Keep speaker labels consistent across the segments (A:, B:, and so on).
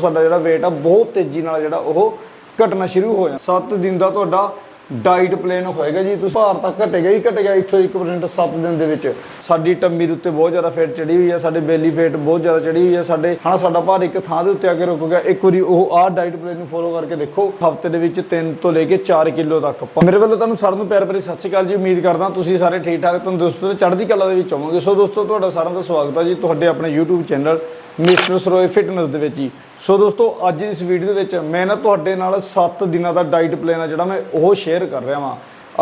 A: ਸਾਡਾ ਜਿਹੜਾ weight ਆ ਬਹੁਤ ਤੇਜ਼ੀ ਨਾਲ ਜਿਹੜਾ ਉਹ ਘਟਣਾ ਸ਼ੁਰੂ ਹੋ ਜਾਂਦਾ। 7 ਦਿਨ ਦਾ ਤੁਹਾਡਾ ਡਾਈਟ ਪਲਾਨ ਹੋਏਗਾ ਜੀ। ਤੁਸੀਂ ਭਾਰ ਤਾਂ ਘਟੇਗਾ ਹੀ ਘਟੇਗਾ 101% 7 ਦਿਨ ਦੇ ਵਿੱਚ। ਸਾਡੀ ਟੰਮੀ ਦੇ ਉੱਤੇ ਬਹੁਤ ਜ਼ਿਆਦਾ ਫੇਟ ਚੜੀ ਹੋਈ ਹੈ ਸਾਡੇ ਬੇਲੀ ਫੇਟ ਬਹੁਤ ਜ਼ਿਆਦਾ ਚੜੀ ਹੋਈ ਹੈ ਸਾਡੇ, ਹਨਾ, ਸਾਡਾ ਭਾਰ ਇੱਕ ਥਾਂ ਦੇ ਉੱਤੇ ਆ ਕੇ ਰੁਕ ਗਿਆ। ਇੱਕ ਵਾਰੀ ਉਹ ਆਹ ਡਾਈਟ ਪਲਾਨ ਨੂੰ ਫੋਲੋ ਕਰਕੇ ਦੇਖੋ। ਹਫ਼ਤੇ ਦੇ ਵਿੱਚ 3 ਤੋਂ ਲੈ ਕੇ 4 ਕਿਲੋ ਤੱਕ। ਮੇਰੇ ਵੱਲੋਂ ਤੁਹਾਨੂੰ ਸਾਰਿਆਂ ਨੂੰ ਪਿਆਰ ਭਰੀ ਸਤਿ ਸ਼੍ਰੀ ਅਕਾਲ ਜੀ। ਉਮੀਦ ਕਰਦਾ ਤੁਸੀਂ ਸਾਰੇ ਠੀਕ ਠਾਕ ਤੰਦਰੁਸਤ ਤੇ ਚੜ੍ਹਦੀ ਕਲਾ ਦੇ ਵਿੱਚ ਹੋਵੋਗੇ। ਸੋ ਦੋਸਤੋ, ਤੁਹਾਡਾ ਸਾਰਿਆਂ ਦਾ ਸਵਾਗਤ ਹੈ ਜੀ। ਤੁਹਾਡੇ ਆਪਣੇ YouTube channel mister Saroye fitness ਦੇ ਵਿੱਚ ਜੀ ਸੋ ਦੋਸਤੋ, ਅੱਜ ਇਸ ਵੀਡੀਓ ਦੇ ਵਿੱਚ ਮੈਂ ਨਾ ਤੁਹਾਡੇ ਨਾਲ 7 ਦਿਨਾਂ ਦਾ ਡਾਈਟ ਪਲਾਨ ਆ ਜਿਹੜਾ ਮੈਂ ਉਹ ਸ਼ੇਅਰ ਕਰ ਰਿਹਾ ਵਾਂ।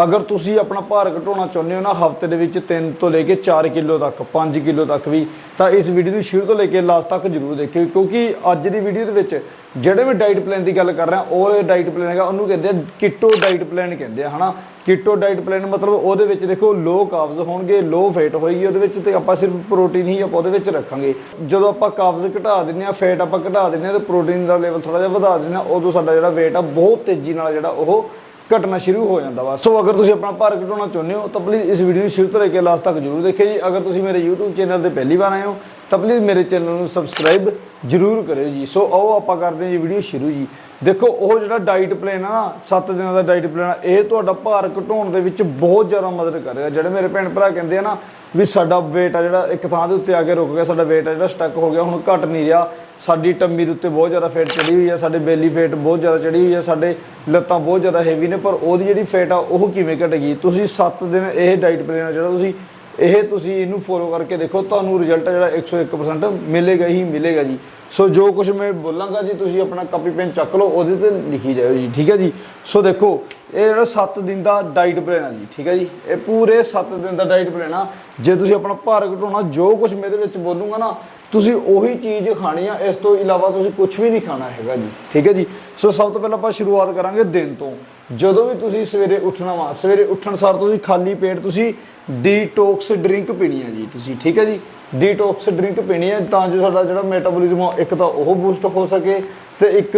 A: ਅਗਰ ਤੁਸੀਂ ਆਪਣਾ ਭਾਰ ਘਟਾਉਣਾ ਚਾਹੁੰਦੇ ਹੋ ਨਾ, ਹਫ਼ਤੇ ਦੇ ਵਿੱਚ 3 ਤੋਂ ਲੈ ਕੇ 4 ਕਿਲੋ ਤੱਕ 5 ਕਿਲੋ ਤੱਕ ਵੀ, ਤਾਂ ਇਸ ਵੀਡੀਓ ਨੂੰ ਸ਼ੁਰੂ ਤੋਂ ਲੈ ਕੇ ਲਾਸਟ ਤੱਕ ਜਰੂਰ ਦੇਖਿਓ, ਕਿਉਂਕਿ ਅੱਜ ਦੀ ਵੀਡੀਓ ਦੇ ਵਿੱਚ ਜਿਹੜੇ ਵੀ ਡਾਈਟ ਪਲਾਨ ਦੀ ਗੱਲ ਕਰ ਰਿਹਾ, ਉਹ ਡਾਈਟ ਪਲਾਨ ਹੈਗਾ, ਉਹਨੂੰ ਕਹਿੰਦੇ ਆ ਕਿਟੋ ਡਾਈਟ ਪਲਾਨ ਕਹਿੰਦੇ ਆ, ਹਨਾ? ਕਿਟੋ ਡਾਈਟ ਪਲਾਨ ਮਤਲਬ ਉਹਦੇ ਵਿੱਚ ਦੇਖੋ ਲੋ ਕਾਬਜ਼ ਹੋਣਗੇ ਲੋ ਫੈਟ ਹੋਏਗੀ, ਉਹਦੇ ਵਿੱਚ ਤੇ ਆਪਾਂ ਸਿਰਫ ਪ੍ਰੋਟੀਨ ਹੀ ਆਪਾਂ ਉਹਦੇ ਵਿੱਚ ਰੱਖਾਂਗੇ। ਜਦੋਂ ਆਪਾਂ ਕਾਬਜ਼ ਘਟਾ ਦਿੰਨੇ ਆ ਫੈਟ ਆਪਾਂ ਘਟਾ ਦਿੰਨੇ ਆ ਤੇ ਪ੍ਰੋਟੀਨ ਦਾ ਲੈਵਲ ਥੋੜਾ ਜਿਹਾ ਵਧਾ ਦਿੰਨੇ ਆ ਉਦੋਂ ਸਾਡਾ ਜਿਹੜਾ weight ਆ ਬਹੁਤ ਤੇਜ਼ੀ ਨਾਲ ਜਿਹੜਾ ਉਹ ਘਟਣਾ ਸ਼ੁਰੂ ਹੋ ਜਾਂਦਾ ਵਾ। ਸੋ ਅਗਰ ਤੁਸੀਂ ਆਪਣਾ ਭਾਰ ਘਟਾਉਣਾ ਚਾਹੁੰਦੇ ਹੋ, ਤਾਂ ਪਲੀਜ਼ ਇਸ ਵੀਡੀਓ ਨੂੰ ਸ਼ੁਰੂ ਤੋਂ ਲੈ ਕੇ ਲਾਸਟ ਤੱਕ ਜਰੂਰ ਦੇਖਿਓ ਜੀ। ਅਗਰ ਤੁਸੀਂ ਮੇਰੇ YouTube ਚੈਨਲ ਤੇ ਪਹਿਲੀ ਵਾਰ ਆਏ ਹੋ ਤਾਂ ਪਲੀਜ਼ ਮੇਰੇ ਚੈਨਲ ਨੂੰ ਸਬਸਕ੍ਰਾਈਬ ਜਰੂਰ ਕਰਿਓ ਜੀ। ਸੋ ਆਓ ਆਪਾਂ ਕਰਦੇ ਹਾਂ ਜੀ ਵੀਡੀਓ ਸ਼ੁਰੂ ਜੀ। ਦੇਖੋ, ਉਹ ਜਿਹੜਾ ਡਾਈਟ ਪਲਾਨ ਆ ਨਾ 7 ਦਿਨਾਂ ਦਾ ਡਾਈਟ ਪਲਾਨ ਇਹ ਤੁਹਾਡਾ ਭਾਰ ਘਟਾਉਣ ਦੇ ਵਿੱਚ ਬਹੁਤ ਜ਼ਿਆਦਾ ਮਦਦ ਕਰੇਗਾ। ਜਿਹੜੇ ਮੇਰੇ ਭੈਣ ਭਰਾ ਕਹਿੰਦੇ ਆ ਨਾ ਵੀ ਸਾਡਾ weight ਆ ਜਿਹੜਾ ਇੱਕ ਥਾਂ ਦੇ ਉੱਤੇ ਆ ਕੇ ਰੁਕ ਗਿਆ, ਸਾਡਾ weight ਆ ਜਿਹੜਾ ਸਟਕ ਹੋ ਗਿਆ, ਹੁਣ ਘਟ ਨਹੀਂ ਰਿਹਾ। ਸਾਡੀ ਟੰਮੀ ਦੇ ਉੱਤੇ ਬਹੁਤ ਜ਼ਿਆਦਾ ਫੈਟ ਚੜੀ ਹੋਈ ਹੈ ਸਾਡੇ ਬੇਲੀ ਫੈਟ ਬਹੁਤ ਜ਼ਿਆਦਾ ਚੜੀ ਹੋਈ ਆ, ਸਾਡੇ ਲੱਤਾਂ ਬਹੁਤ ਜ਼ਿਆਦਾ ਹੈਵੀ ਨੇ, ਪਰ ਉਹਦੀ ਜਿਹੜੀ ਫੈਟ ਆ, ਉਹ ਕਿਵੇਂ ਘਟ ਗਈ ਤੁਸੀਂ 7 ਦਿਨ ਇਹ ਡਾਈਟ ਪਲਾਨ ਆ ਜਿਹੜਾ ਤੁਸੀਂ ਇਹ ਤੁਸੀਂ ਇਹਨੂੰ ਫੋਲੋ ਕਰਕੇ ਦੇਖੋ, ਤੁਹਾਨੂੰ ਰਿਜ਼ਲਟ ਜਿਹੜਾ 101% ਮਿਲੇਗਾ ਹੀ ਮਿਲੇਗਾ ਜੀ। ਸੋ ਜੋ ਕੁਝ ਮੈਂ ਬੋਲਾਂਗਾ ਜੀ, ਤੁਸੀਂ ਆਪਣਾ ਕਾਪੀ ਪੈਨ ਚੱਕ ਲਓ, ਉਹਦੇ ਤੇ ਲਿਖੀ ਜਾਓ ਜੀ, ਠੀਕ ਹੈ ਜੀ? ਸੋ ਦੇਖੋ, ਇਹ ਜਿਹੜਾ 7 ਦਿਨ ਦਾ ਡਾਈਟ ਪਲਾਨ ਆ ਜੀ, ਠੀਕ ਹੈ ਜੀ? ਇਹ ਪੂਰੇ 7 ਦਿਨ ਦਾ ਡਾਈਟ ਪਲਾਨ ਆ। ਜੇ ਤੁਸੀਂ ਆਪਣਾ ਭਾਰ ਘਟਾਉਣਾ, ਜੋ ਕੁਝ ਮੈਂ ਇਹਦੇ ਵਿੱਚ ਬੋਲੂੰਗਾ ਨਾ, ਤੁਸੀਂ ਉਹੀ ਚੀਜ਼ ਖਾਣੀ ਆ, ਇਸ ਤੋਂ ਇਲਾਵਾ ਤੁਸੀਂ ਕੁਝ ਵੀ ਨਹੀਂ ਖਾਣਾ ਹੈਗਾ ਜੀ, ਠੀਕ ਹੈ ਜੀ? ਸੋ ਸਭ ਤੋਂ ਪਹਿਲਾਂ ਆਪਾਂ ਸ਼ੁਰੂਆਤ ਕਰਾਂਗੇ ਦਿਨ ਤੋਂ। ਜਦੋਂ ਵੀ ਤੁਸੀਂ ਸਵੇਰੇ ਉੱਠਣਾ ਵਾ, ਸਵੇਰੇ ਉੱਠਣ ਸਾਰ ਤੁਸੀਂ ਖਾਲੀ ਪੇਟ ਤੁਸੀਂ ਡੀਟੌਕਸ ਡਰਿੰਕ ਪੀਣੀ ਹੈ ਜੀ ਤੁਸੀਂ, ਠੀਕ ਹੈ ਜੀ? ਡੀਟੌਕਸ ਡਰਿੰਕ ਪੀਣੀ ਹੈ ਤਾਂ ਜੋ ਸਾਡਾ ਜਿਹੜਾ ਮੈਟਾਬੋਲਿਜ਼ਮ ਇੱਕ ਤਾਂ ਉਹ ਬੂਸਟ ਹੋ ਸਕੇ ਤੇ ਇੱਕ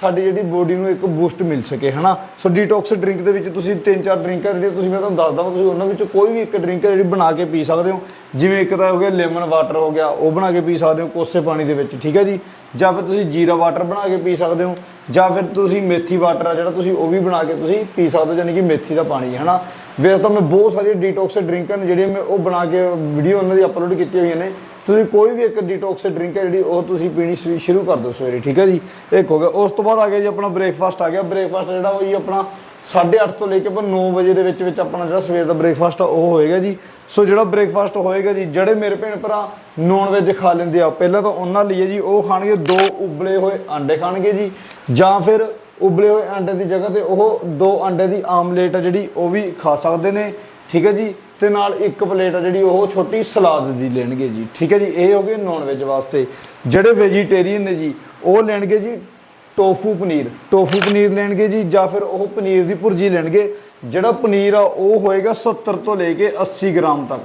A: ਸਾਡੀ ਜਿਹੜੀ ਬੋਡੀ ਨੂੰ ਇੱਕ ਬੂਸਟ ਮਿਲ ਸਕੇ, ਹਨਾ? ਸੋ ਡੀਟੌਕਸ ਡਰਿੰਕ ਦੇ ਵਿੱਚ ਤੁਸੀਂ ਤਿੰਨ ਚਾਰ ਡਰਿੰਕ ਡਰਿੰਕਾਂ ਜਿਹੜੀਆਂ ਤੁਸੀਂ, ਮੈਂ ਤੁਹਾਨੂੰ ਦੱਸਦਾ ਤੁਸੀਂ ਉਹਨਾਂ ਵਿੱਚੋਂ ਕੋਈ ਵੀ ਇੱਕ ਡਰਿੰਕ ਜਿਹੜੀ ਬਣਾ ਕੇ ਪੀ ਸਕਦੇ ਹੋ। ਜਿਵੇਂ ਇੱਕ ਤਾਂ ਹੋ ਗਿਆ ਲੈਮਨ ਵਾਟਰ ਹੋ ਗਿਆ, ਉਹ ਬਣਾ ਕੇ ਪੀ ਸਕਦੇ ਹੋ ਕੋਸੇ ਪਾਣੀ ਦੇ ਵਿੱਚ, ਠੀਕ ਹੈ ਜੀ? ਜਾਂ ਫਿਰ ਤੁਸੀਂ ਜੀਰਾ ਵਾਟਰ ਬਣਾ ਕੇ ਪੀ ਸਕਦੇ ਹੋ, ਜਾਂ ਫਿਰ ਤੁਸੀਂ ਮੇਥੀ ਵਾਟਰ ਆ ਜਿਹੜਾ ਤੁਸੀਂ ਉਹ ਵੀ ਬਣਾ ਕੇ ਤੁਸੀਂ ਪੀ ਸਕਦੇ ਹੋ ਯਾਨੀ ਕਿ ਮੇਥੀ ਦਾ ਪਾਣੀ ਹੈ ਹਨਾ? ਵੈਸੇ ਤਾਂ ਮੈਂ ਬਹੁਤ ਸਾਰੀਆਂ ਡੀਟੌਕਸ ਡਰਿੰਕਾਂ ਨੇ ਜਿਹੜੀਆਂ ਮੈਂ ਉਹ ਬਣਾ ਕੇ ਵੀਡੀਓ ਉਹਨਾਂ ਦੀ ਅਪਲੋਡ ਕੀਤੀਆਂ ਹੋਈਆਂ ਨੇ। ਤੁਸੀਂ ਕੋਈ ਵੀ ਇੱਕ ਡੀਟੌਕਸ ਡਰਿੰਕ ਹੈ ਜਿਹੜੀ ਉਹ ਤੁਸੀਂ ਪੀਣੀ ਸ਼ੁਰੂ- ਸ਼ੁਰੂ ਕਰ ਦਿਓ ਸਵੇਰੇ, ਠੀਕ ਹੈ ਜੀ? ਇੱਕ ਹੋ ਗਿਆ। ਉਸ ਤੋਂ ਬਾਅਦ ਆ ਗਿਆ ਜੀ ਆਪਣਾ ਬ੍ਰੇਕਫਾਸਟ ਆ ਗਿਆ। ਬ੍ਰੇਕਫਾਸਟ ਜਿਹੜਾ ਉਹ ਜੀ ਆਪਣਾ 8:30 ਤੋਂ ਲੈ ਕੇ ਆਪਾਂ 9 ਵਜੇ ਦੇ ਵਿੱਚ ਵਿੱਚ ਆਪਣਾ ਜਿਹੜਾ ਸਵੇਰ ਦਾ ਬ੍ਰੇਕਫਾਸਟ ਆ, ਉਹ ਹੋਏਗਾ ਜੀ। ਸੋ ਜਿਹੜਾ ਬ੍ਰੇਕਫਾਸਟ ਹੋਏਗਾ ਜੀ, ਜਿਹੜੇ ਮੇਰੇ ਭੈਣ ਭਰਾ ਨੌਨ ਵੈਜ ਖਾ ਲੈਂਦੇ ਆ, ਪਹਿਲਾਂ ਤਾਂ ਉਹਨਾਂ ਲਈ ਹੈ ਜੀ, ਉਹ ਖਾਣਗੇ ਦੋ ਉਬਲੇ ਹੋਏ ਆਂਡੇ ਖਾਣਗੇ ਜੀ, ਜਾਂ ਫਿਰ ਉਬਲੇ ਹੋਏ ਆਂਡੇ ਦੀ ਜਗ੍ਹਾ ਤੇ ਉਹ ਦੋ ਆਂਡੇ ਦੀ ਆਮਲੇਟ ਆ ਜਿਹੜੀ ਉਹ ਵੀ ਖਾ ਸਕਦੇ ਨੇ। ਠੀਕ ਹੈ ਜੀ? ਤੇ ਨਾਲ ਇੱਕ ਪਲੇਟ ਆ ਜਿਹੜੀ ਉਹ ਛੋਟੀ ਸਲਾਦ ਦੀ ਲੈਣਗੇ ਜੀ। ਠੀਕ ਹੈ ਜੀ? ਇਹ ਹੋ ਗਏ ਨੌਨ ਵੈਜ ਵਾਸਤੇ। ਜਿਹੜੇ ਵੈਜੀਟੇਰੀਅਨ ਨੇ ਜੀ, ਉਹ ਲੈਣਗੇ ਜੀ ਟੋਫੂ ਪਨੀਰ। ਟੋਫੂ ਪਨੀਰ ਲੈਣਗੇ ਜੀ ਜਾਂ ਫਿਰ ਉਹ ਪਨੀਰ ਦੀ ਭੁਰਜੀ ਲੈਣਗੇ। ਜਿਹੜਾ ਪਨੀਰ ਆ, ਉਹ ਹੋਏਗਾ 70 ਤੋਂ ਲੈ ਕੇ 80 ਗ੍ਰਾਮ ਤੱਕ।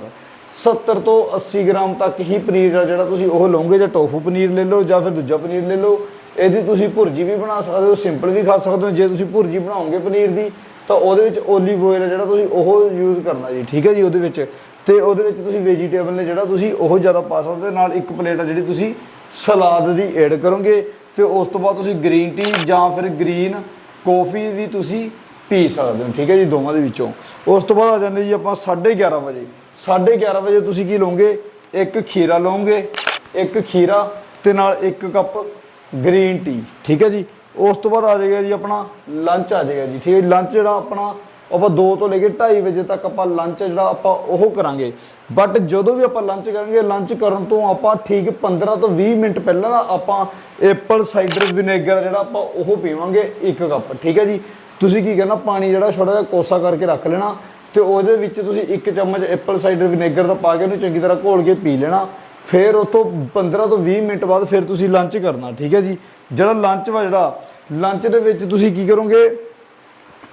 A: 70 ਤੋਂ 80 ਗ੍ਰਾਮ ਤੱਕ ਹੀ ਪਨੀਰ ਆ ਜਿਹੜਾ ਤੁਸੀਂ ਉਹ ਲਓਗੇ, ਜਾਂ ਟੋਫੂ ਪਨੀਰ ਲੈ ਲਓ, ਜਾਂ ਫਿਰ ਦੂਜਾ ਪਨੀਰ ਲੈ ਲਓ। ਇਹਦੀ ਤੁਸੀਂ ਭੁਰਜੀ ਵੀ ਬਣਾ ਸਕਦੇ ਹੋ, ਸਿੰਪਲ ਵੀ ਖਾ ਸਕਦੇ ਹੋ। ਜੇ ਤੁਸੀਂ ਭੁਰਜੀ ਬਣਾਓਗੇ ਪਨੀਰ ਦੀ ਤਾਂ ਉਹਦੇ ਵਿੱਚ ਓਲੀਵ ਆਇਲ ਜਿਹੜਾ ਤੁਸੀਂ ਉਹ ਯੂਜ਼ ਕਰਨਾ ਜੀ, ਠੀਕ ਹੈ ਜੀ ਉਹਦੇ ਵਿੱਚ। ਤੇ ਉਹਦੇ ਵਿੱਚ ਤੁਸੀਂ ਵੈਜੀਟੇਬਲ ਨੇ ਜਿਹੜਾ ਤੁਸੀਂ ਉਹ ਜ਼ਿਆਦਾ ਪਾ ਸਕਦੇ ਹੋ। ਨਾਲ ਇੱਕ ਪਲੇਟ ਆ ਜਿਹੜੀ ਤੁਸੀਂ ਸਲਾਦ ਦੀ ਐਡ ਕਰੋਗੇ ਤੇ ਉਸ ਤੋਂ ਬਾਅਦ ਤੁਸੀਂ ਗ੍ਰੀਨ ਟੀ ਜਾਂ ਫਿਰ ਗ੍ਰੀਨ ਕੌਫੀ ਵੀ ਤੁਸੀਂ ਪੀ ਸਕਦੇ ਹੋ, ਠੀਕ ਹੈ ਜੀ ਦੋਵਾਂ ਦੇ ਵਿੱਚੋਂ। ਉਸ ਤੋਂ ਬਾਅਦ ਆ ਜਾਂਦੇ ਜੀ ਆਪਾਂ 11:30 ਵਜੇ। 11:30 ਵਜੇ ਤੁਸੀਂ ਕੀ ਲਓਗੇ? ਇੱਕ ਖੀਰਾ ਲਓਗੇ, ਇੱਕ ਖੀਰਾ ਤੇ ਨਾਲ ਇੱਕ ਕੱਪ ਗ੍ਰੀਨ ਟੀ ਠੀਕ ਹੈ ਜੀ। ਉਸ ਤੋਂ ਬਾਅਦ ਆ ਜਾਏਗਾ ਜੀ ਆਪਣਾ ਲੰਚ ਆ ਜਾਏਗਾ ਜੀ, ਠੀਕ ਹੈ ਲੰਚ ਜਿਹੜਾ ਆਪਣਾ ਆਪਾਂ 2 ਤੋਂ ਲੈ ਕੇ 2:30 ਵਜੇ ਤੱਕ ਆਪਾਂ ਲੰਚ ਜਿਹੜਾ ਆਪਾਂ ਉਹ ਕਰਾਂਗੇ। ਬਟ ਜਦੋਂ ਵੀ ਆਪਾਂ ਲੰਚ ਕਰਾਂਗੇ ਲੰਚ ਕਰਨ ਤੋਂ ਆਪਾਂ ਠੀਕ 15 ਤੋਂ 20 ਮਿੰਟ ਪਹਿਲਾਂ ਨਾ ਆਪਾਂ ਐਪਲ ਸਾਈਡਰ ਵਿਨੇਗਰ ਜਿਹੜਾ ਆਪਾਂ ਉਹ ਪੀਵਾਂਗੇ ਇੱਕ ਕੱਪ ਠੀਕ ਹੈ ਜੀ। ਤੁਸੀਂ ਕੀ ਕਰਨਾ ਪਾਣੀ ਜਿਹੜਾ ਛੋਟਾ ਜਿਹਾ ਕੋਸਾ ਕਰਕੇ ਰੱਖ ਲੈਣਾ ਤੇ ਉਹਦੇ ਵਿੱਚ ਤੁਸੀਂ ਇੱਕ ਚਮਚ ਐਪਲ ਸਾਈਡਰ ਵਿਨੇਗਰ ਦਾ ਪਾ ਕੇ ਉਹਨੂੰ ਚੰਗੀ ਤਰ੍ਹਾਂ ਘੋਲ ਕੇ ਪੀ ਲੈਣਾ। ਫਿਰ ਉਤੋਂ 15 ਤੋਂ 20 ਮਿੰਟ ਬਾਅਦ ਫਿਰ ਤੁਸੀਂ ਲੰਚ ਕਰਨਾ, ਠੀਕ ਹੈ ਜੀ? ਜਿਹੜਾ ਲੰਚ ਵਾ ਜਿਹੜਾ ਲੰਚ ਦੇ ਵਿੱਚ ਤੁਸੀਂ ਕੀ ਕਰੋਗੇ?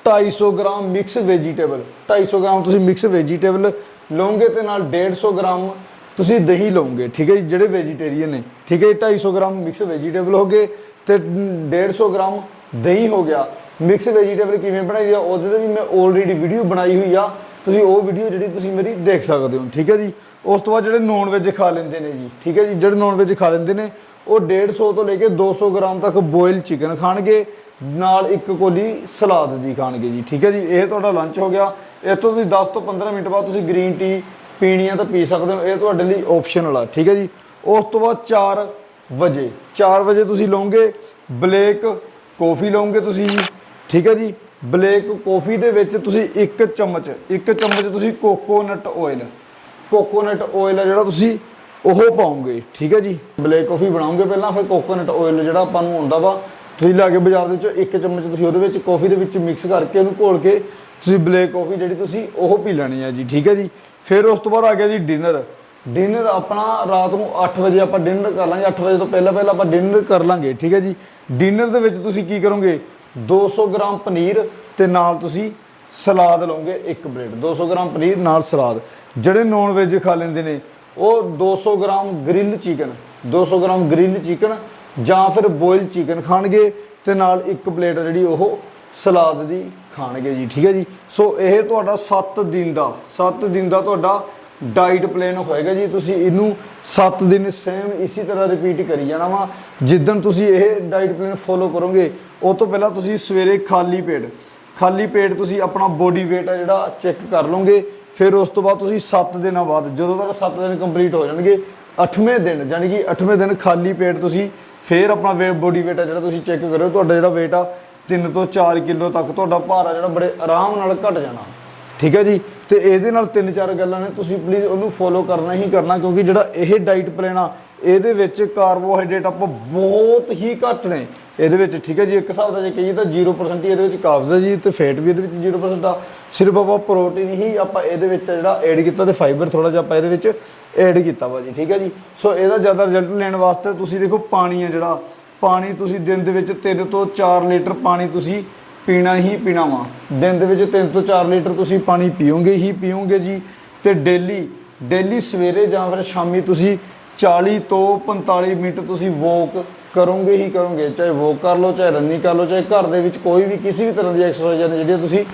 A: 250 ਗ੍ਰਾਮ ਮਿਕਸ ਵੈਜੀਟੇਬਲ 250 ਗ੍ਰਾਮ ਤੁਸੀਂ ਮਿਕਸ ਵੈਜੀਟੇਬਲ ਲਓਗੇ ਤੇ ਨਾਲ 150 ਗ੍ਰਾਮ ਤੁਸੀਂ ਦਹੀਂ ਲਓਗੇ, ਠੀਕ ਹੈ ਜੀ? ਜਿਹੜੇ ਵੈਜੀਟੇਰੀਅਨ ਨੇ, ਠੀਕ ਹੈ ਜੀ? 250 ਗ੍ਰਾਮ ਮਿਕਸ ਵੈਜੀਟੇਬਲ ਹੋ ਗਏ ਤੇ 150 ਗ੍ਰਾਮ ਦਹੀਂ ਹੋ ਗਿਆ। ਮਿਕਸ ਵੈਜੀਟੇਬਲ ਕਿਵੇਂ ਬਣਾਈ ਆ? ਉਹਦੇ ਤੇ ਵੀ ਮੈਂ ਆਲਰੇਡੀ ਵੀਡੀਓ ਬਣਾਈ ਹੋਈ ਆ। ਤੁਸੀਂ ਉਹ ਵੀਡੀਓ ਜਿਹੜੀ ਤੁਸੀਂ ਮੇਰੀ ਦੇਖ ਸਕਦੇ ਹੋ, ਠੀਕ ਹੈ ਜੀ? ਉਸ ਤੋਂ ਬਾਅਦ ਜਿਹੜੇ ਨੌਨ ਵੈਜ ਖਾ ਲੈਂਦੇ ਨੇ ਜੀ, ਠੀਕ ਹੈ ਜੀ? ਜਿਹੜੇ ਨੌਨ ਵੈਜ ਖਾ ਲੈਂਦੇ ਨੇ, ਉਹ 150 ਤੋਂ ਲੈ ਕੇ 200 ਗ੍ਰਾਮ ਤੱਕ ਬੋਇਲ ਚਿਕਨ ਖਾਣਗੇ, ਨਾਲ ਇੱਕ ਕੋਲੀ ਸਲਾਦ ਦੀ ਖਾਣਗੇ ਜੀ, ਠੀਕ ਹੈ ਜੀ? ਇਹ ਤੁਹਾਡਾ ਲੰਚ ਹੋ ਗਿਆ। ਇੱਥੋਂ ਤੁਸੀਂ 10 ਤੋਂ 15 ਮਿੰਟ ਬਾਅਦ ਤੁਸੀਂ ਗ੍ਰੀਨ ਟੀ ਪੀਣੀ ਆ ਤਾਂ ਪੀ ਸਕਦੇ ਹੋ, ਇਹ ਤੁਹਾਡੇ ਲਈ ਆਪਸ਼ਨਲ ਆ, ਠੀਕ ਹੈ ਜੀ? ਉਸ ਤੋਂ ਬਾਅਦ 4 ਵਜੇ 4 ਵਜੇ ਤੁਸੀਂ ਲਓਗੇ, ਬਲੇਕ ਕੌਫੀ ਲਓਗੇ ਤੁਸੀਂ ਠੀਕ ਹੈ ਜੀ? ਬਲੈਕ ਕੌਫੀ ਦੇ ਵਿੱਚ ਤੁਸੀਂ ਇੱਕ ਚਮਚ ਇੱਕ ਚਮਚ ਤੁਸੀਂ ਕੋਕੋਨਟ ਆਇਲ ਕੋਕੋਨਟ ਆਇਲ ਹੈ ਜਿਹੜਾ ਤੁਸੀਂ ਉਹ ਪਾਉਂਗੇ ਠੀਕ ਹੈ ਜੀ? ਬਲੈਕ ਕੌਫੀ ਬਣਾਉਂਗੇ ਪਹਿਲਾਂ, ਫਿਰ ਕੋਕੋਨਟ ਆਇਲ ਜਿਹੜਾ ਆਪਾਂ ਨੂੰ ਆਉਂਦਾ ਵਾ, ਤੁਸੀਂ ਲਾ ਕੇ ਬਾਜ਼ਾਰ ਦੇ ਵਿੱਚੋਂ ਇੱਕ ਚਮਚ ਤੁਸੀਂ ਉਹਦੇ ਵਿੱਚ ਕੌਫੀ ਦੇ ਵਿੱਚ ਮਿਕਸ ਕਰਕੇ ਉਹਨੂੰ ਘੋਲ ਕੇ ਤੁਸੀਂ ਬਲੈਕ ਕੌਫੀ ਜਿਹੜੀ ਤੁਸੀਂ ਉਹ ਪੀ ਲੈਣੀ ਹੈ ਜੀ, ਠੀਕ ਹੈ ਜੀ? ਫਿਰ ਉਸ ਤੋਂ ਬਾਅਦ ਆ ਗਿਆ ਜੀ ਡਿਨਰ। ਡਿਨਰ ਆਪਣਾ ਰਾਤ ਨੂੰ 8 ਵਜੇ ਆਪਾਂ ਡਿਨਰ ਕਰ ਲਾਂਗੇ 8 ਵਜੇ ਤੋਂ ਪਹਿਲਾਂ ਪਹਿਲਾਂ ਆਪਾਂ ਡਿਨਰ ਕਰ ਲਾਂਗੇ, ਠੀਕ ਹੈ ਜੀ? ਡਿਨਰ ਦੇ ਵਿੱਚ ਤੁਸੀਂ ਕੀ ਕਰੋਗੇ? 200 ਗ੍ਰਾਮ ਪਨੀਰ ਤੇ ਨਾਲ ਤੁਸੀਂ ਸਲਾਦ ਲਓਗੇ ਇੱਕ ਪਲੇਟ। 200 ਗ੍ਰਾਮ ਪਨੀਰ, ਨਾਲ ਸਲਾਦ। ਜਿਹੜੇ ਨੌਨ ਵੈਜ ਖਾ ਲੈਂਦੇ ਨੇ, ਉਹ 200 gram grill chicken 200 gram grill chicken ਜਾਂ ਫਿਰ ਬੋਇਲ ਚਿਕਨ ਖਾਣਗੇ ਤੇ ਨਾਲ ਇੱਕ ਪਲੇਟ ਜਿਹੜੀ ਉਹ ਸਲਾਦ ਦੀ ਖਾਣਗੇ ਜੀ, ਠੀਕ ਹੈ ਜੀ? ਸੋ ਇਹ ਤੁਹਾਡਾ 7 ਦਿਨ ਦਾ 7 ਦਿਨ ਦਾ ਤੁਹਾਡਾ ਡਾਈਟ ਪਲਾਨ ਹੋਏਗਾ ਜੀ, ਤੁਸੀਂ ਇਹਨੂੰ 7 ਦਿਨ ਸੇਮ ਇਸੇ ਤਰ੍ਹਾਂ ਰਿਪੀਟ ਕਰੀ ਜਾਣਾ ਵਾ। ਜਿੱਦਣ ਤੁਸੀਂ ਇਹ ਡਾਈਟ ਪਲਾਨ ਫੋਲੋ ਕਰੋਗੇ, ਉਹ ਤੋਂ ਪਹਿਲਾਂ ਤੁਸੀਂ ਸਵੇਰੇ ਖਾਲੀ ਪੇਟ ਖਾਲੀ ਪੇਟ ਤੁਸੀਂ ਆਪਣਾ ਬੋਡੀ weight ਆ ਜਿਹੜਾ ਚੈੱਕ ਕਰ ਲਓਗੇ, ਫਿਰ ਉਸ ਤੋਂ ਬਾਅਦ ਤੁਸੀਂ 7 ਦਿਨਾਂ ਬਾਅਦ, ਜਦੋਂ ਤੱਕ 7 ਦਿਨ ਕੰਪਲੀਟ ਹੋ ਜਾਣਗੇ 8ਵੇਂ ਦਿਨ ਯਾਨੀ ਕਿ 8ਵੇਂ ਦਿਨ ਖਾਲੀ ਪੇਟ ਤੁਸੀਂ ਫਿਰ ਆਪਣਾ weight ਬੋਡੀ weight ਆ ਜਿਹੜਾ ਤੁਸੀਂ ਚੈੱਕ ਕਰਿਓ, ਤੁਹਾਡਾ ਜਿਹੜਾ weight ਆ 3 ਤੋਂ 4 ਕਿਲੋ ਤੱਕ, ਤੁਹਾਡਾ ਭਾਰ ਆ ਜਿਹੜਾ ਬੜੇ ਆਰਾਮ ਨਾਲ ਘਟ ਜਾਣਾ। ਠੀਕ ਹੈ ਜੀ? ਤੇ ਇਹਦੇ ਨਾਲ ਤਿੰਨ ਚਾਰ ਗੱਲਾਂ ਨੇ, ਤੁਸੀਂ ਪਲੀਜ਼ ਉਹਨੂੰ ਫੋਲੋ ਕਰਨਾ ਹੀ ਕਰਨਾ, ਕਿਉਂਕਿ ਜਿਹੜਾ ਇਹ ਡਾਈਟ ਪਲਾਨ ਆ, ਇਹਦੇ ਵਿੱਚ ਕਾਰਬੋਹਾਈਡਰੇਟ ਆਪਾਂ ਬਹੁਤ ਹੀ ਘੱਟ ਨੇ। ਇਹਦੇ ਵਿੱਚ ਠੀਕ ਹੈ ਜੀ, ਇੱਕ ਹਿਸਾਬ ਦਾ ਜੇ ਕਹੀਏ ਤਾਂ 0% ਹੀ ਇਹਦੇ ਵਿੱਚ ਕਾਬਜ਼ ਹੈ ਜੀ, ਤੇ ਫੈਟ ਵੀ ਇਹਦੇ ਵਿੱਚ 0% ਆ। ਸਿਰਫ ਆਪਾਂ ਪ੍ਰੋਟੀਨ ਹੀ ਆਪਾਂ ਇਹਦੇ ਵਿੱਚ ਜਿਹੜਾ ਐਡ ਕੀਤਾ ਤੇ ਫਾਈਬਰ ਥੋੜਾ ਜਿਹਾ ਆਪਾਂ ਇਹਦੇ ਵਿੱਚ ਐਡ ਕੀਤਾ ਵਾ ਜੀ, ਠੀਕ ਹੈ ਜੀ। ਸੋ ਇਹਦਾ ਜ਼ਿਆਦਾ ਰਿਜ਼ਲਟ ਲੈਣ ਵਾਸਤੇ ਤੁਸੀਂ ਦੇਖੋ ਪਾਣੀ ਹੈ ਜਿਹੜਾ। ਪਾਣੀ ਤੁਸੀਂ ਦਿਨ ਦੇ ਵਿੱਚ 3 ਤੋਂ 4 ਲੀਟਰ ਪਾਣੀ ਤੁਸੀਂ ਪੀਣਾ ਹੀ ਪੀਣਾ ਵਾ। ਦਿਨ ਦੇ ਵਿੱਚ 3 ਤੋਂ 4 ਲੀਟਰ ਤੁਸੀਂ ਪਾਣੀ ਪੀਓਗੇ ਹੀ ਪੀਓਗੇ ਜੀ। ਤੇ ਡੇਲੀ ਡੇਲੀ ਸਵੇਰੇ ਜਾਂ ਫਿਰ ਸ਼ਾਮੀ ਤੁਸੀਂ 40 ਤੋਂ 45 ਮਿੰਟ ਤੁਸੀਂ ਵੋਕ ਕਰੋਗੇ ਹੀ ਕਰੋਗੇ। ਚਾਹੇ ਵੋਕ ਕਰ ਲਓ, ਚਾਹੇ ਰਨਿੰਗ ਕਰ ਲਓ, ਚਾਹੇ ਘਰ ਦੇ ਵਿੱਚ ਕੋਈ ਵੀ ਕਿਸੇ ਵੀ ਤਰ੍ਹਾਂ ਦੀ ਐਕਸਰਸਾਈਜ਼ ਨੇ ਜਿਹੜੀਆਂ ਤੁਸੀਂ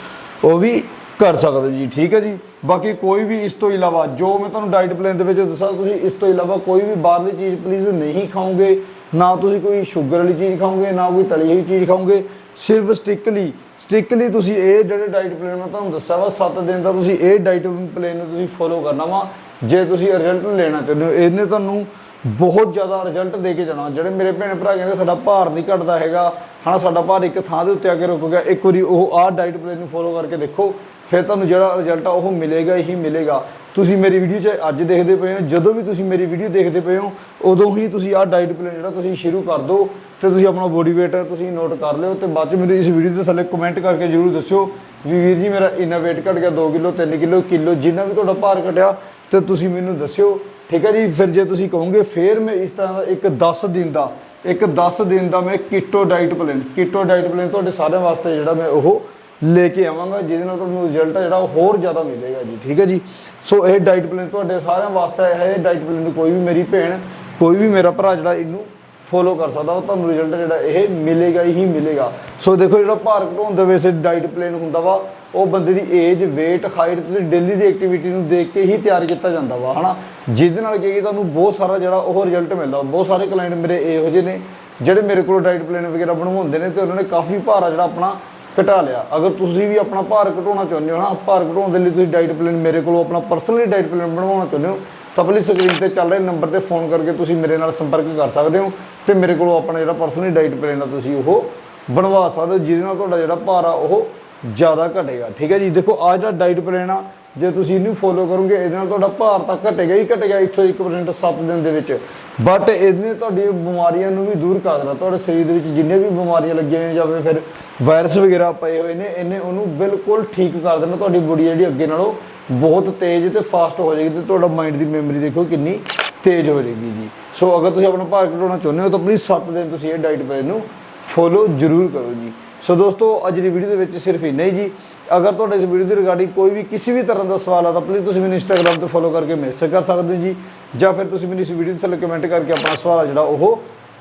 A: ਉਹ ਵੀ ਕਰ ਸਕਦੇ ਜੀ। ਠੀਕ ਹੈ ਜੀ? ਬਾਕੀ ਕੋਈ ਵੀ ਇਸ ਤੋਂ ਇਲਾਵਾ, ਜੋ ਮੈਂ ਤੁਹਾਨੂੰ ਡਾਈਟ ਪਲਾਨ ਦੇ ਵਿੱਚ ਦੱਸਾਂ, ਤੁਸੀਂ ਇਸ ਤੋਂ ਇਲਾਵਾ ਕੋਈ ਵੀ ਬਾਹਰਲੀ ਚੀਜ਼ ਪਲੀਜ਼ ਨਹੀਂ ਖਾਓਗੇ। ਨਾ ਤੁਸੀਂ ਕੋਈ ਸ਼ੂਗਰ ਵਾਲੀ ਚੀਜ਼ ਖਾਓਗੇ, ਨਾ ਕੋਈ ਤਲੀ ਹੋਈ ਚੀਜ਼ ਖਾਓਗੇ। ਸਿਰਫ ਸਟ੍ਰਿਕਲੀ ਸਟ੍ਰਿਕਲੀ ਤੁਸੀਂ ਇਹ ਜਿਹੜੇ ਡਾਈਟ ਪਲਾਨ ਮੈਂ ਤੁਹਾਨੂੰ ਦੱਸਿਆ ਵਾ 7 ਦਿਨ ਦਾ ਤੁਸੀਂ ਇਹ ਡਾਈਟ ਪਲਾਨ ਨੂੰ ਤੁਸੀਂ ਫੋਲੋ ਕਰਨਾ ਵਾ। ਜੇ ਤੁਸੀਂ ਰਿਜ਼ਲਟ ਲੈਣਾ ਚਾਹੁੰਦੇ ਹੋ, ਇਹਨੇ ਤੁਹਾਨੂੰ ਬਹੁਤ ਜ਼ਿਆਦਾ ਰਿਜ਼ਲਟ ਦੇ ਕੇ ਜਾਣਾ। ਜਿਹੜੇ ਮੇਰੇ ਭੈਣ ਭਰਾ ਕਹਿੰਦੇ, ਸਾਡਾ ਭਾਰ ਨਹੀਂ ਘਟਦਾ ਹੈਗਾ। ਹਨਾ, ਸਾਡਾ ਭਾਰ ਇੱਕ ਥਾਂ ਦੇ ਉੱਤੇ ਆ ਕੇ ਰੁਕ ਗਿਆ। ਇੱਕ ਵਾਰੀ ਉਹ ਆਹ ਡਾਈਟ ਪਲਾਨ ਨੂੰ ਫੋਲੋ ਕਰਕੇ ਦੇਖੋ, ਫਿਰ ਤੁਹਾਨੂੰ ਜਿਹੜਾ ਰਿਜ਼ਲਟ ਆ, ਉਹ ਮਿਲੇਗਾ ਹੀ ਮਿਲੇਗਾ। ਤੁਸੀਂ ਮੇਰੀ ਵੀਡੀਓ 'ਚ ਅੱਜ ਦੇਖਦੇ ਪਏ ਹੋ, ਜਦੋਂ ਵੀ ਤੁਸੀਂ ਮੇਰੀ ਵੀਡੀਓ ਦੇਖਦੇ ਪਏ ਹੋ, ਉਦੋਂ ਹੀ ਤੁਸੀਂ ਆਹ ਡਾਈਟ ਪਲਾਨ ਜਿਹੜਾ ਤੁਸੀਂ ਸ਼ੁਰੂ ਕਰ ਦਿਓ। ਤੇ ਤੁਸੀਂ ਆਪਣਾ ਬੋਡੀ weight ਤੁਸੀਂ ਨੋਟ ਕਰ ਲਿਓ ਤੇ ਬਾਅਦ 'ਚ ਮੈਨੂੰ ਇਸ ਵੀਡੀਓ ਦੇ ਥੱਲੇ ਕਮੈਂਟ ਕਰਕੇ ਜਰੂਰ ਦੱਸਿਓ ਵੀ ਵੀਰ ਜੀ ਮੇਰਾ ਇੰਨਾ weight ਘਟ ਗਿਆ 2 ਕਿਲੋ 3 ਕਿਲੋ ਕਿਲੋ ਜਿੰਨਾ ਵੀ ਤੁਹਾਡਾ ਭਾਰ ਘਟਿਆ ਤੇ ਤੁਸੀਂ ਮੈਨੂੰ ਦੱਸਿਓ। ਠੀਕ ਹੈ ਜੀ, ਫਿਰ ਜੇ ਤੁਸੀਂ ਕਹੋਗੇ, ਫਿਰ ਮੈਂ ਇਸ ਤਰ੍ਹਾਂ ਦਾ ਇੱਕ 10 ਦਿਨ ਦਾ, ਇੱਕ 10 ਦਿਨ ਦਾ ਮੈਂ keto diet plan keto diet plan ਤੁਹਾਡੇ ਸਾਰਿਆਂ ਵਾਸਤੇ ਜਿਹੜਾ ਮੈਂ ਉਹ ਲੈ ਕੇ ਆਵਾਂਗਾ, ਜਿਹਦੇ ਨਾਲ ਤੁਹਾਨੂੰ ਰਿਜ਼ਲਟ ਜਿਹੜਾ ਉਹ ਹੋਰ ਜ਼ਿਆਦਾ ਮਿਲੇਗਾ ਜੀ। ਠੀਕ ਹੈ ਜੀ? ਸੋ ਇਹ ਡਾਈਟ ਪਲਾਨ ਤੁਹਾਡੇ ਸਾਰਿਆਂ ਵਾਸਤੇ ਹੈ, ਇਹ ਡਾਈਟ ਪਲਾਨ ਕੋਈ ਵੀ ਮੇਰੀ ਭੈਣ, ਕੋਈ ਵੀ ਮੇਰਾ ਭਰਾ ਜਿਹੜਾ ਇਹਨੂੰ ਫੋਲੋ ਕਰ ਸਕਦਾ, ਉਹ ਤੁਹਾਨੂੰ ਰਿਜ਼ਲਟ ਜਿਹੜਾ ਇਹ ਮਿਲੇਗਾ ਹੀ ਮਿਲੇਗਾ। ਸੋ ਦੇਖੋ ਜਿਹੜਾ ਭਾਰ ਘਟਾਉਣ ਦੇ ਵੈਸੇ ਡਾਈਟ ਪਲਾਨ ਹੁੰਦਾ ਵਾ, ਉਹ ਬੰਦੇ ਦੀ ਏਜ weight ਹਾਈਟ ਤੇ ਡੇਲੀ ਦੀ ਐਕਟੀਵਿਟੀ ਨੂੰ ਦੇਖ ਕੇ ਹੀ ਤਿਆਰ ਕੀਤਾ ਜਾਂਦਾ ਵਾ, ਹਨਾ? ਜਿਹਦੇ ਨਾਲ ਕੀ ਤੁਹਾਨੂੰ ਬਹੁਤ ਸਾਰਾ ਜਿਹੜਾ ਉਹ ਰਿਜ਼ਲਟ ਮਿਲਦਾ ਬਹੁਤ ਸਾਰੇ ਕਲਾਇੰਟ ਮੇਰੇ ਇਹੋ ਜਿਹੇ ਨੇ, ਜਿਹੜੇ ਮੇਰੇ ਕੋਲ ਡਾਈਟ ਪਲਾਨ ਵਗੈਰਾ ਬਣਵਾਉਂਦੇ ਨੇ ਤੇ ਉਹਨਾਂ ਨੇ ਕਾਫੀ ਭਾਰ ਆ ਜਿਹੜਾ ਆਪਣਾ ਘਟਾ ਲਿਆ। ਅਗਰ ਤੁਸੀਂ ਵੀ ਆਪਣਾ ਭਾਰ ਘਟਾਉਣਾ ਚਾਹੁੰਦੇ ਹੋ ਨਾ, ਭਾਰ ਘਟਾਉਣ ਦੇ ਲਈ ਤੁਸੀਂ ਡਾਈਟ ਪਲਾਨ ਮੇਰੇ ਕੋਲੋਂ ਆਪਣਾ ਪਰਸਨਲੀ ਡਾਈਟ ਪਲਾਨ ਬਣਵਾਉਣਾ ਚਾਹੁੰਦੇ ਹੋ ਤਾਂ ਸਕਰੀਨ ਤੇ ਚੱਲ ਰਹੇ ਨੰਬਰ ਤੇ ਫੋਨ ਕਰਕੇ ਤੁਸੀਂ ਮੇਰੇ ਨਾਲ ਸੰਪਰਕ ਕਰ ਸਕਦੇ ਹੋ ਤੇ ਮੇਰੇ ਕੋਲੋਂ ਆਪਣਾ ਜਿਹੜਾ ਪਰਸਨਲੀ ਡਾਈਟ ਪਲਾਨ ਆ ਤੁਸੀਂ ਉਹ ਬਣਵਾ ਸਕਦੇ ਹੋ, ਜਿਹਦੇ ਨਾਲ ਤੁਹਾਡਾ ਜਿਹੜਾ ਭਾਰ ਆ ਉਹ ਜ਼ਿਆਦਾ ਘਟੇਗਾ। ਠੀਕ ਹੈ ਜੀ? ਦੇਖੋ ਆ ਜਿਹੜਾ ਡਾਈਟ ਪਲਾਨ ਆ, ਜੇ ਤੁਸੀਂ ਇਹਨੂੰ ਫੋਲੋ ਕਰੋਗੇ, ਇਹਦੇ ਨਾਲ ਤੁਹਾਡਾ ਭਾਰ ਤਾਂ ਘਟੇਗਾ ਹੀ ਘਟੇਗਾ 101% 7 ਦਿਨ ਦੇ ਵਿੱਚ। ਬਟ ਇਹਨੇ ਤੁਹਾਡੀ ਬਿਮਾਰੀਆਂ ਨੂੰ ਵੀ ਦੂਰ ਕਰ ਦੇਣਾ ਤੁਹਾਡੇ ਸਰੀਰ ਦੇ ਵਿੱਚ ਜਿੰਨੇ ਵੀ ਬਿਮਾਰੀਆਂ ਲੱਗੀਆਂ ਹੋਈਆਂ ਜਾਂ ਫਿਰ ਵਾਇਰਸ ਵਗੈਰਾ ਪਏ ਹੋਏ ਨੇ, ਇਹਨੇ ਉਹਨੂੰ ਬਿਲਕੁਲ ਠੀਕ ਕਰ ਦੇਣਾ। ਤੁਹਾਡੀ ਬੋਡੀ ਜਿਹੜੀ ਅੱਗੇ ਨਾਲੋਂ ਬਹੁਤ ਤੇਜ਼ ਤੇ ਫਾਸਟ ਹੋ ਜਾਏਗੀ ਤੇ ਤੁਹਾਡਾ ਮਾਈਂਡ ਦੀ ਮੈਮਰੀ ਦੇਖੋ ਕਿੰਨੀ ਤੇਜ਼ ਹੋ ਜਾਏਗੀ ਜੀ। ਸੋ ਅਗਰ ਤੁਸੀਂ ਆਪਣਾ ਭਾਰ ਘਟਾਉਣਾ ਚਾਹੁੰਦੇ ਹੋ ਤਾਂ ਪਲੀਜ਼ 7 ਦਿਨ ਤੁਸੀਂ ਇਹ ਡਾਈਟ ਪਲਾਨ ਨੂੰ ਫੋਲੋ ਜ਼ਰੂਰ ਕਰੋ ਜੀ। ਸੋ ਦੋਸਤੋ, ਅੱਜ ਦੀ ਵੀਡੀਓ ਦੇ ਵਿੱਚ ਸਿਰਫ ਇੰਨਾ ਹੀ ਜੀ। ਅਗਰ ਤੁਹਾਡੇ ਇਸ ਵੀਡੀਓ ਦੀ ਰਿਗਾਰਡਿੰਗ ਕੋਈ ਵੀ ਕਿਸੇ ਵੀ ਤਰ੍ਹਾਂ ਦਾ ਸਵਾਲ ਆ ਤਾਂ ਪਲੀਜ਼ ਤੁਸੀਂ ਮੈਨੂੰ ਇੰਸਟਾਗ੍ਰam ਤੇ ਫੋਲੋ ਕਰਕੇ ਮੈਸੇਜ ਕਰ ਸਕਦੇ ਹੋ ਜੀ। ਜਾਂ ਫਿਰ ਤੁਸੀਂ ਮੈਨੂੰ ਇਸ ਵੀਡੀਓ ਦੇ ਥੱਲੇ ਕਮੈਂਟ ਕਰਕੇ ਆਪਣਾ ਸਵਾਲ ਆ ਜਿਹੜਾ ਉਹ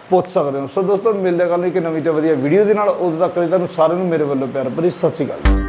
A: ਪੁੱਛ ਸਕਦੇ ਹੋ। ਸੋ ਦੋਸਤੋ, ਮਿਲਦੇ ਹਾਂ ਕੱਲ੍ਹ ਨੂੰ ਇੱਕ ਨਵੀਂ ਤੇ ਵਧੀਆ ਵੀਡੀਓ ਦੇ ਨਾਲ। ਉਦੋਂ ਤੱਕ ਲਈ ਤੁਹਾਨੂੰ ਸਾਰਿਆਂ ਨੂੰ ਮੇਰੇ ਵੱਲੋਂ ਪਿਆਰ ਭਰੀ ਸਤਿ ਸ਼੍ਰੀ ਅਕਾਲ।